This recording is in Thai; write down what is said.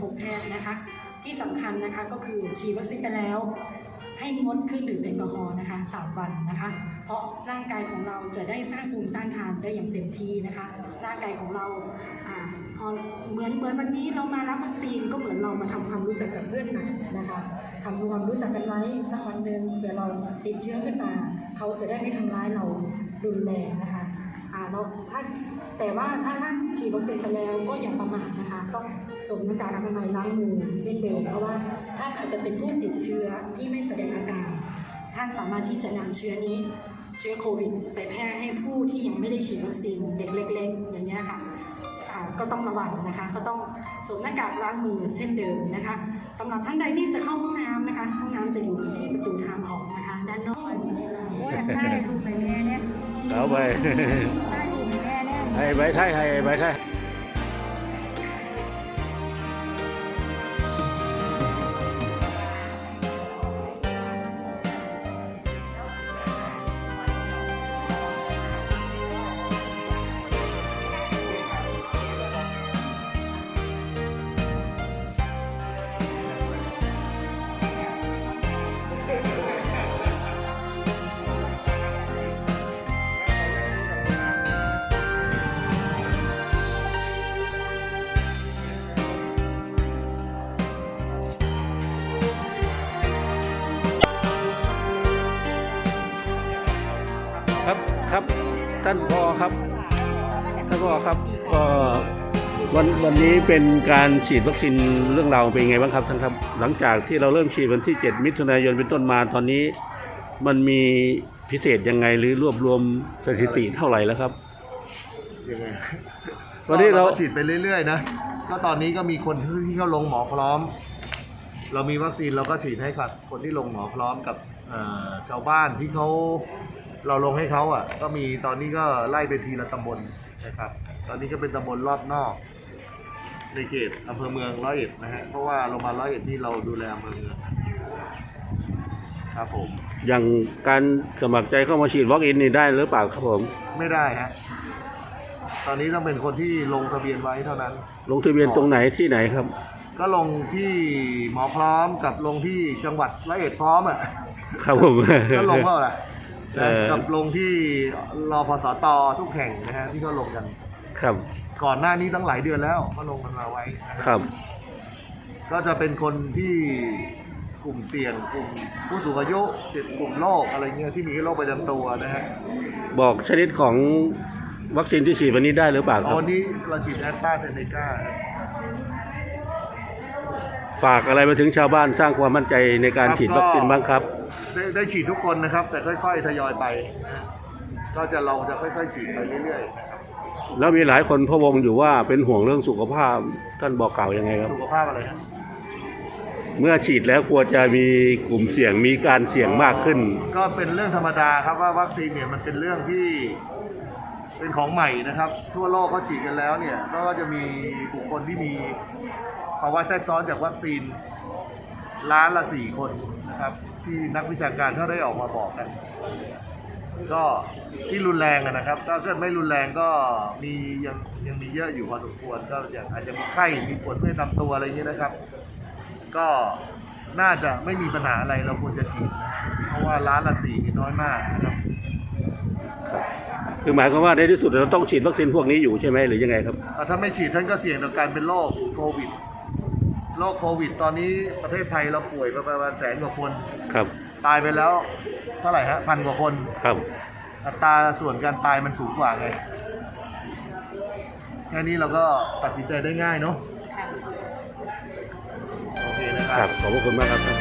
ทุกแพทย์นะคะ ที่สำคัญนะคะก็คือฉีดวัคซีนไปแล้ว ให้งดเครื่องดื่มแอลกอฮอล์นะคะสามวันนะคะ เพราะร่างกายของเราจะได้สร้างภูมิต้านทานได้อย่างเต็มที่นะคะ ร่างกายของเราอาพอเหมือนเหมือนวันนี้เรามารับวัคซีนก็เหมือนเรามาทำความรู้จักกับเพื่อนใหม่นะคะทำความรู้จักกันไว้สักวันหนึ่งเผื่อเราติดเชื้อขึ้นมา เขาจะได้ไม่ทำร้ายเรารุนแรงนะคะอ่าเราถ้าแต่ว่าถ้าท่าน ฉีดวัคซีนไปแล้วก็อย่าประมาทนะคะ ต้องสวมหน้ากากอนามัยล้างมือเช่นเดิมเพราะว่าท่านอาจจะเป็นผู้ติดเชื้อที่ไม่แสดงอาการ ท่านสามารถที่จะนำเชื้อนี้เชื้อโควิด ไปแพร่ให้ผู้ที่ยังไม่ได้ฉีดวัคซีนเด็กเล็ก ๆ อย่างนี้ยค่ะอ่าก็ต้องระวังนะคะ ก็ต้องสวมหน้ากากล้างมือเช่นเดิมนะคะสำหรับท่านใดที่จะเข้าห้องน้ำนะคะห้องน้ำจะอยู่ที่ประตูทางออกนะคะ ด้านนอกโอ้ยอยากได้ลูกไป แม่เนี่ยเครับครับ ท่านพ่อครับท่านพ่อครับก็วันวันนี้เป็นการฉีดวัคซีนเรื่องราวเป็นไงบ้างครับท่านครับ หลังจากที่เราเริ่มฉีดวันที่ 7 มิถุนายนเป็นต้นมาตอนนี้ มันมีพิเศษยังไงหรือรวบรวมสถิติเท่าไหร่แล้วครับ ยังไงวันนี้เราก็ฉีดไปเรื่อยๆนะก็ตอนนี้ก็มีคนที่เขาลงหมอพร้อม เรามีวัคซีนเราก็ฉีดให้กับคนที่ลงหมอพร้อมกับเอ่อชาวบ้านที่เขา เราลงให้เขาอะ ก็มีตอนนี้ก็ไล่ไปทีละตำบลนะครับ ตอนนี้ก็เป็นตำบลรอบนอก ในเขตอำเภอเมืองร้อยเอ็ดนะฮะเพราะว่าโรงพยาบาลร้อยเอ็ดนี่เราดูแลอำเภอเมืองครับผม อย่างการสมัครใจเข้ามาฉีดวอล์กอินนี่ได้หรือเปล่าครับผม ไม่ได้ฮะตอนนี้ต้องเป็นคนที่ลงทะเบียนไว้เท่านั้น ลงทะเบียนตรงไหนที่ไหนครับ ก็ลงที่หมอพร้อมกับลงที่จังหวัดร้อยเอ็ดพร้อมอะครับผมก็ลงเท่าไหร่ เออ กับลงที่รอพสตทุกแห่งนะฮะที่เขาลงกัน ครับก่อนหน้านี้ตั้งหลายเดือนแล้วก็ลงกันมาไว้นะครับ ก็จะเป็นคนที่กลุ่มเสี่ยงกลุ่มผู้สูงอายุติดกลุ่มโรคอะไรเงี้ยที่มีโรคประจำตัวนะฮะบอกชนิดของวัคซีนที่ฉีดวันนี้ได้หรือเปล่าคตรับอนนี้เราฉีดแอสตราเซเนกา ฝากอะไรมาถึงชาวบ้านสร้างความมั่นใจในการฉีดวัคซีนบ้างครับ ได้ได้ฉีดทุกคนนะครับ แต่ค่อย ๆ ทยอยไปนะฮะก็จะเราจะค่อย ๆ ฉีดไปเรื่อยๆนะครับแล้วมีหลายคนพะวงอยู่ว่าเป็นห่วงเรื่องสุขภาพท่านบอกกล่าวยังไงครับ สุขภาพอะไรฮะเมื่อฉีดแล้วกลัวจะมีกลุ่มเสี่ยงมีการเสี่ยงมากขึ้น ก็เป็นเรื่องธรรมดาครับว่าวัคซีนเนี่ยมันเป็นเรื่องที่เป็นของใหม่นะครับ ทั่วโลกเขาฉีดกันแล้วเนี่ยก็จะมีบุคคลที่มี ภาวะแทรกซ้อนจากวัคซีนล้านละสี่คนนะครับ ที่นักวิชาการเขาได้ออกมาบอกกัน ก็ที่รุนแรงอะนะครับ ถ้าเกิดไม่รุนแรงก็มียังยังมีเยอะอยู่พอสมควรก็อย่างอาจจะมีไข้มีปวดเมื่อยตามตัวอะไรอย่างเงี้ยนะครับ ก็น่าจะไม่มีปัญหาอะไรเราควรจะฉีดนะเพราะว่าล้านละสี่นี่น้อยมากนะครับคือหมายความว่าในที่สุดเราต้องฉีดวัคซีนพวกนี้อยู่ใช่ไหมหรือยังไงครับอะถ้าไม่ฉีดท่านก็เสี่ยงต่อการเป็นโรคโควิด โรคโควิด ตอนนี้ประเทศไทยเราป่วยไปประมาณแสนกว่าคน ครับ ตายไปแล้วเท่าไหร่ฮะพันกว่าคนครับ อัตราส่วนการตายมันสูงกว่าไงแค่นี้เราก็ตัดสินใจได้ง่ายเนาะโอเคนะคครัรับ บขอบพระคุณมากครับท่าน